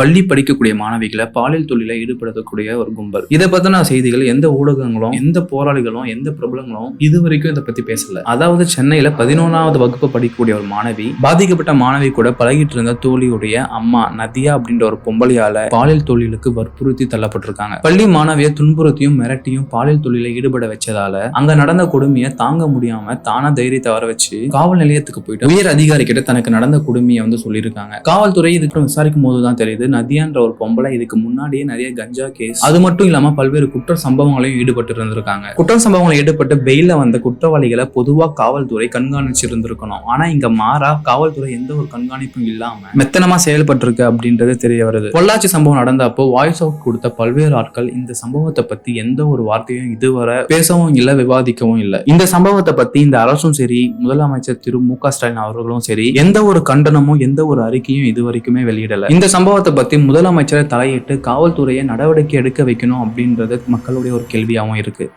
பள்ளி படிக்கக்கூடிய மாணவிகளை பாலியல் தொழில ஈடுபடுத்தக்கூடிய ஒரு கும்பல். இதை பத்தின செய்திகள் எந்த ஊடகங்களும் எந்த போராளிகளும் எந்த பிரபலங்களும் இது வரைக்கும் இதை பத்தி பேசல. அதாவது சென்னையில பதினொன்னாவது வகுப்பு படிக்கக்கூடிய ஒரு மாணவி பாதிக்கப்பட்ட மாணவி கூட பழகிட்டு இருந்த தோழியுடைய அம்மா நதியா அப்படின்ற ஒரு பொம்பளையால பாலியல் தொழிலுக்கு வற்புறுத்தி தள்ளப்பட்டிருக்காங்க. பள்ளி மாணவியை துன்புறுத்தியும் மிரட்டியும் பாலியல் தொழில ஈடுபட வச்சதால அங்க நடந்த கொடுமையை தாங்க முடியாம தானா தைரியத்தை வர வச்சு காவல் நிலையத்துக்கு போயிட்டு உயர் அதிகாரி கிட்ட தனக்கு நடந்த கொடுமையை வந்து சொல்லியிருக்காங்க. காவல்துறை இதுக்கு விசாரிக்கும் போது தான் தெரியுது. நதியான்ற ஒரு பொம்பளை இதுக்கு முன்னாடியே நிறைய கஞ்சா கேஸ் அது மட்டும் இல்லாம பல்வேறு குற்ற சம்பவங்களையும் ஈடுபட்டு இருந்திருக்காங்க குற்ற சம்பவங்களை ஈடுபட்டு பெயில வந்த குற்றவாளிகளை பொதுவா காவல்துறை கண்காணிச்சு இருந்திருக்கணும் ஆனா இங்க மாறா காவல்துறை எந்த ஒரு கண்காணிப்பும் இல்லாம மெத்தனமா செயல்பட்டிருக்கு அப்படின்றது தெரிய வருது. பொள்ளாச்சி சம்பவம் நடந்தப்போ வாய்ஸ் அவுட் கொடுத்த பல்வேறு ஆட்கள் இந்த சம்பவத்தை பத்தி எந்த ஒரு வார்த்தையும் இதுவரை பேசவும் இல்ல விவாதிக்கவும் இல்ல. இந்த சம்பவத்தை பத்தி இந்த அரசும் சரி முதலமைச்சர் திரு மு க ஸ்டாலின் அவர்களும் சரி எந்த ஒரு கண்டனமும் எந்த ஒரு அறிக்கையும் இது வரைக்குமே வெளியிடல. இந்த சம்பவத்தை பத்தி முதலமைச்சரை தலையிட்டு காவல்துறையை நடவடிக்கை எடுக்க வைக்கணும் அப்படின்றது மக்களுடைய ஒரு கேள்வியாகவும் இருக்குது